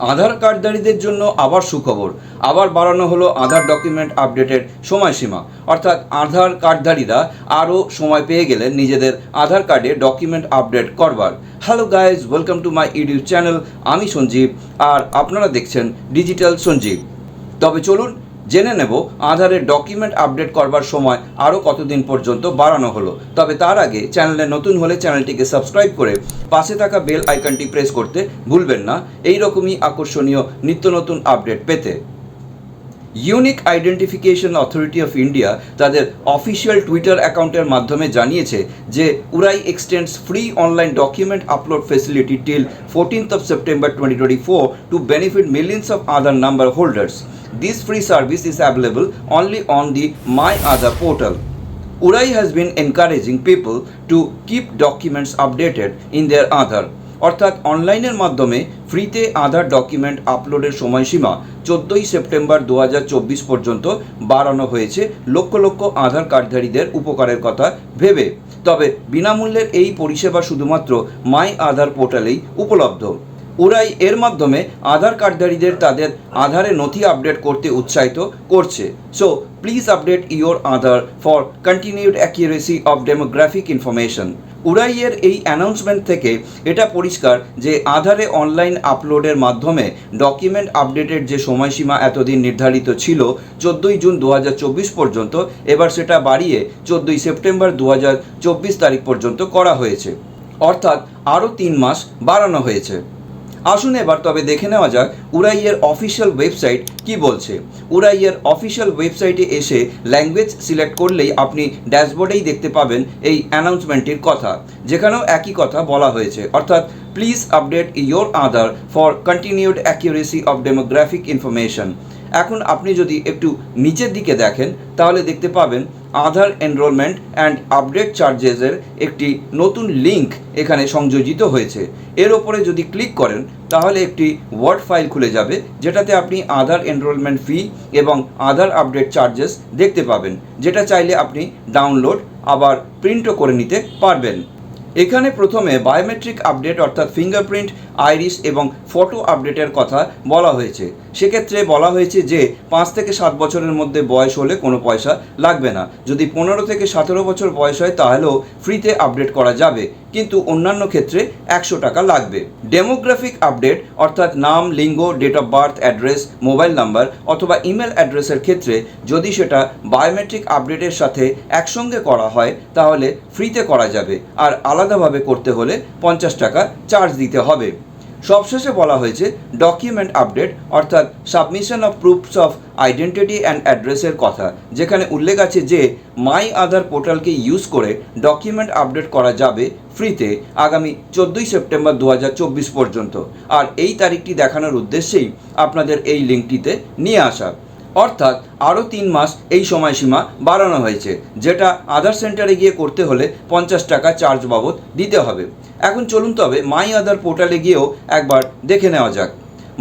আধার কার্ডধারীদের জন্য আবার সুখবর। আবার বাড়ানো হলো আধার ডকুমেন্ট আপডেটের সময়সীমা। অর্থাৎ আধার কার্ডধারীরা আরও সময় পেয়ে গেলেন নিজেদের আধার কার্ডে ডকুমেন্ট আপডেট করবার। Hello guys, welcome to my YouTube channel. আমি সঞ্জীব, আর আপনারা দেখছেন ডিজিটাল সঞ্জীব। তবে চলুন জেনে নেব আধারের ডকুমেন্ট আপডেট করবার সময় আরও কতদিন পর্যন্ত বাড়ানো হলো। তবে তার আগে চ্যানেলে নতুন হলে চ্যানেলটিকে সাবস্ক্রাইব করে পাশে থাকা বেল আইকনটি প্রেস করতে ভুলবেন না। এই রকমই আকর্ষণীয় নিত্য নতুন আপডেট পেতে। Unique identification authority of India তাদের অফিসিয়াল টুইটার অ্যাকাউন্টের মাধ্যমে জানিয়েছে যে UIDAI extends free online document upload facility till fourteenth of September twenty twenty four to benefit millions of Aadhaar number holders this free service is available only on the my Aadhaar portal Urai has been encouraging people to keep documents updated in their Aadhaar. অর্থাৎ অনলাইনের মাধ্যমে ফ্রিতে আধার document আপলোডের সময়সীমা চোদ্দোই September দু হাজার চব্বিশ পর্যন্ত বাড়ানো হয়েছে লক্ষ লক্ষ আধার কার্ডধারীদের উপকারের কথা ভেবে। তবে বিনামূল্যের এই পরিষেবা শুধুমাত্র মাই আধার পোর্টালেই উপলব্ধ। উরাই এর মাধ্যমে আধার কার্ডধারীদের তাদের আধারে নথি আপডেট করতে উৎসাহিত করছে। So please update your Aadhaar for continued accuracy of demographic information উরাইয়ের এই অ্যানাউন্সমেন্ট থেকে এটা পরিষ্কার যে আধারে অনলাইন আপলোডের মাধ্যমে ডকুমেন্ট আপডেটের যে সময়সীমা এতদিন নির্ধারিত ছিল, চোদ্দোই জুন দু হাজার চব্বিশ পর্যন্ত, এবার সেটা বাড়িয়ে চোদ্দোই সেপ্টেম্বর দু হাজার চব্বিশ তারিখ পর্যন্ত করা হয়েছে। অর্থাৎ আরও তিন মাস বাড়ানো হয়েছে। আসুন এবার তবে দেখে নেওয়া যাক উরাইয়ের অফিসিয়াল ওয়েবসাইট কি বলছে। উরাইয়ের অফিসিয়াল ওয়েবসাইটে এসে ল্যাঙ্গুয়েজ সিলেক্ট করলেই আপনি ড্যাশবোর্ডেই দেখতে পাবেন এই অ্যানাউন্সমেন্টটির কথা, যেখানেও একই কথা বলা হয়েছে। অর্থাৎ please update your Aadhaar for continued accuracy of demographic information এখন আপনি যদি একটু নিচের দিকে দেখেন, তাহলে দেখতে পাবেন আধার এনরোলমেন্ট অ্যান্ড আপডেট চার্জেসের একটি নতুন লিঙ্ক এখানে সংযোজিত হয়েছে। এর ওপরে যদি ক্লিক করেন, তাহলে একটি ওয়ার্ড ফাইল খুলে যাবে, যেটাতে আপনি আধার এনরোলমেন্ট ফি এবং আধার আপডেট চার্জেস দেখতে পাবেন, যেটা চাইলে আপনি ডাউনলোড আবার প্রিন্টও করে নিতে পারবেন। এখানে প্রথমে বায়োমেট্রিক আপডেট অর্থাৎ ফিঙ্গারপ্রিন্ট আইরিস এবং ফটো আপডেটের কথা বলা হয়েছে। সেক্ষেত্রে বলা হয়েছে যে, পাঁচ থেকে সাত বছরের মধ্যে বয়স হলে কোনো পয়সা লাগবে না। যদি পনেরো থেকে সতেরো বছর বয়স হয়, তাহলেও ফ্রিতে আপডেট করা যাবে। কিন্তু অন্যান্য ক্ষেত্রে একশো টাকা লাগবে। ডেমোগ্রাফিক আপডেট অর্থাৎ নাম, লিঙ্গ date of birth address mobile number অথবা ইমেল অ্যাড্রেসের ক্ষেত্রে যদি সেটা বায়োমেট্রিক আপডেটের সাথে একসঙ্গে করা হয়, তাহলে ফ্রিতে করা যাবে। আর আলাদাভাবে করতে হলে পঞ্চাশ টাকা চার্জ দিতে হবে। সবশেষে বলা হয়েছে ডকুমেন্ট আপডেট অর্থাৎ submission of proofs of identity and অ্যাড্রেসের কথা, যেখানে উল্লেখ আছে যে মাই আধার পোর্টালকে ইউজ করে ডকুমেন্ট আপডেট করা যাবে ফ্রিতে আগামী চোদ্দোই সেপ্টেম্বর দু হাজার চব্বিশ পর্যন্ত। আর এই তারিখটি দেখানোর উদ্দেশ্যেই আপনাদের এই লিঙ্কটিতে নিয়ে আসা। অর্থাৎ আরও তিন মাস এই সময়সীমা বাড়ানো হয়েছে, যেটা আধার সেন্টারে গিয়ে করতে হলে পঞ্চাশ টাকা চার্জ বাবদ দিতে হবে। এখন চলুন তবে মাই আধার পোর্টালে গিয়েও একবার দেখে নেওয়া যাক।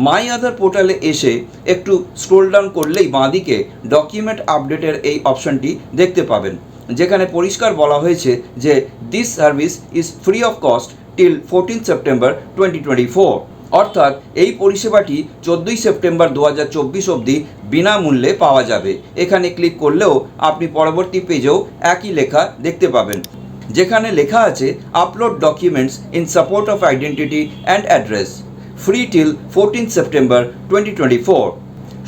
মাই আধার পোর্টালে এসে একটু স্ক্রোল ডাউন করলেই বাঁদিকে ডকুমেন্ট আপডেটের এই অপশনটি দেখতে পাবেন, যেখানে পরিষ্কার বলা হয়েছে যে this service is free of cost till fourteen September twenty twenty four অর্থাৎ এই পরিষেবাটি চোদ্দোই সেপ্টেম্বর দু হাজার চব্বিশ অবধি বিনামূল্যে পাওয়া যাবে। এখানে ক্লিক করলেও আপনি পরবর্তী পেজেও একই লেখা দেখতে পাবেন। যেখানে লেখা আছে, upload documents in support of identity and address free till fourteen September twenty twenty four.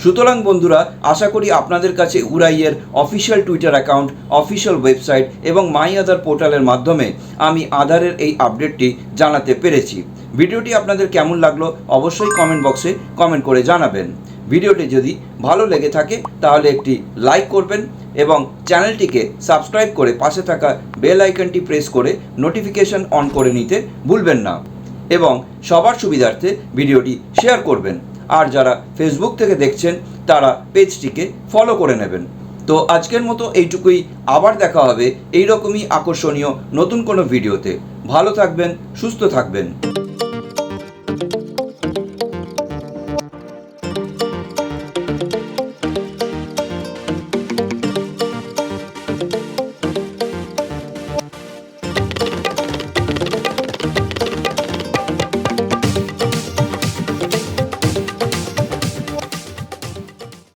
সুতরাং বন্ধুরা, আশা করি আপনাদের কাছে উরাইয়ের official Twitter account, official website এবং মাই আধার পোর্টালের মাধ্যমে আমি আধারের এই আপডেটটি জানাতে পেরেছি। ভিডিওটি আপনাদের কেমন লাগল অবশ্যই কমেন্ট বক্সে কমেন্ট করে জানাবেন। ভিডিওটি যদি ভালো লেগে থাকে, তাহলে একটি লাইক করবেন এবং চ্যানেলটিকে সাবস্ক্রাইব করে পাশে থাকা বেল আইকনটি প্রেস করে নোটিফিকেশন অন করে নিতে ভুলবেন না এবং সবার সুবিধার্থে ভিডিওটি শেয়ার করবেন। আর যারা ফেসবুক থেকে দেখছেন, তারা পেজটিকে ফলো করে নেবেন। তো আজকের মতো এইটুকুই, আবার দেখা হবে এই রকমই আকর্ষণীয় নতুন কোনো ভিডিওতে। ভালো থাকবেন, সুস্থ থাকবেন।